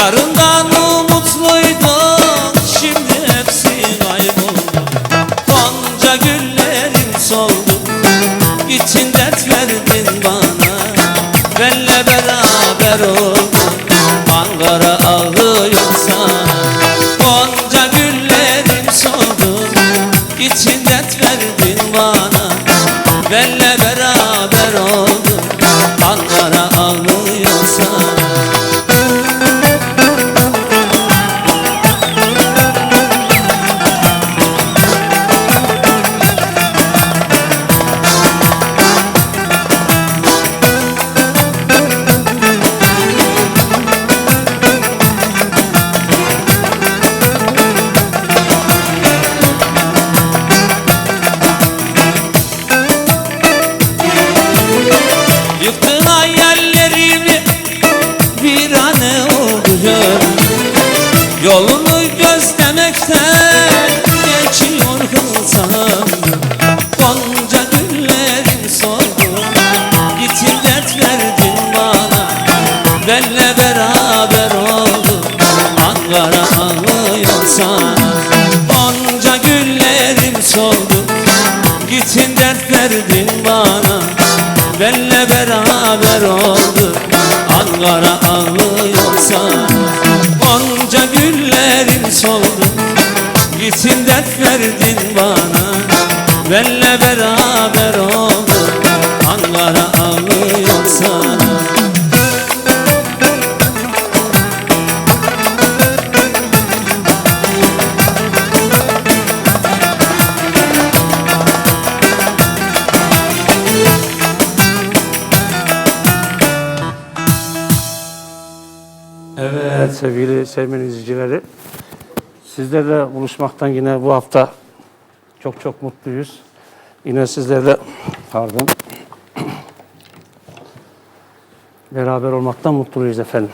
அருந்தான் Gittin dert verdin bana. Benle beraber oldu. Ankara ağlıyor sana Onca güllerin soldu. Gittin dert verdin bana. Benle Evet sevgili Sevmen izleyicileri. Sizlerle buluşmaktan yine bu hafta çok çok mutluyuz. Yine sizlerle pardon beraber olmaktan mutluyuz efendim.